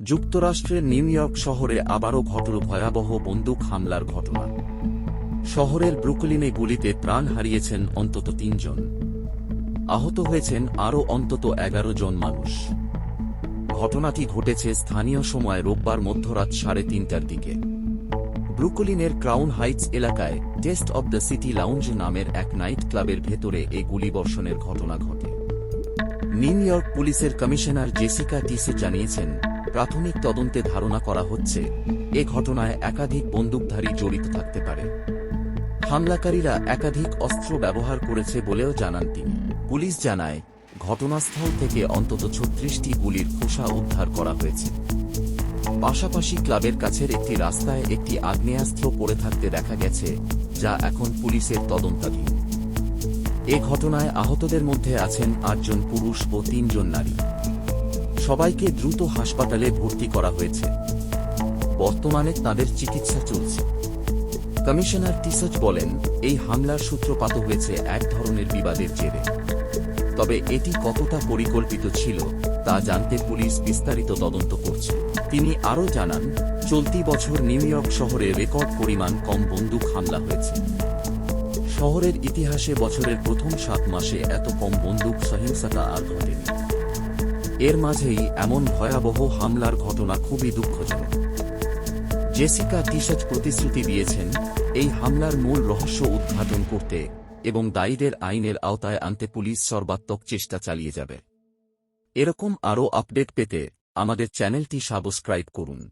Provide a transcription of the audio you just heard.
যুক্তরাষ্ট্রের new York শহরে আবারও ঘটল ভয়াবহ বন্দুক হামলার ঘটনা। শহরের ব্রুকলিনে গুলিতে প্রাণ হারিয়েছেন অন্তত তিনজন। আহত হয়েছেন আরও অন্তত এগারো জন মানুষ। ঘটনাটি ঘটেছে স্থানীয় সময় রোববার মধ্যরাত সাড়ে তিনটার দিকে। ব্রুকলিনের ক্রাউন হাইটস এলাকায় taste of the city lounge নামের এক নাইট ক্লাবের ভেতরে এই গুলিবর্ষণের ঘটনা ঘটে। নিউ ইয়র্ক পুলিশের কমিশনার জেসিকা টিসে জানিয়েছেন প্রাথমিক তদন্তে ধারণা করা হচ্ছে, এ ঘটনায় একাধিক বন্দুকধারী জড়িত থাকতে পারে। হামলাকারীরা একাধিক অস্ত্র ব্যবহার করেছে বলেও জানান তিনি। পুলিশ জানায়, ঘটনাস্থল থেকে অন্তত ছত্রিশটি গুলির খোসা উদ্ধার করা হয়েছে। পাশাপাশি ক্লাবের কাছের একটি রাস্তায় একটি আগ্নেয়াস্ত্র পড়ে থাকতে দেখা গেছে, যা এখন পুলিশের তদন্তাধীন। এ ঘটনায় আহতদের মধ্যে আছেন আটজন পুরুষ ও তিনজন নারী। সবাইকে দ্রুত হাসপাতালে ভর্তি করা হয়েছে। বর্তমানে তাদের চিকিৎসা চলছে। কমিশনার টিসচ বলেন, এই হামলার সূত্রপাত হয়েছে এক ধরনের বিবাদের জেরে। তবে এটি কতটা পরিকল্পিত ছিল, তা জানতে পুলিশ বিস্তারিত তদন্ত করছে। তিনি আরও জানান, চলতি বছর নিউ ইয়র্ক শহরে রেকর্ড পরিমাণ কম বন্দুক হামলা হয়েছে। শহরের ইতিহাসে বছরের প্রথম সাত মাসে এত কম বন্দুক সহিংসতা আর ঘটেনি। এর মাঝেই এমন ভয়াবহ হামলার ঘটনা খুবই দুঃখজনক। জেসিকা টিশাচ প্রতিশ্রুতি দিয়েছেন, এই হামলার মূল রহস্য উদ্ঘাটন করতে এবং দায়ীদের আইনের আওতায় আনতে পুলিশ সর্বাত্মক চেষ্টা চালিয়ে যাবে। এরকম আরও আপডেট পেতে আমাদের চ্যানেলটি সাবস্ক্রাইব করুন।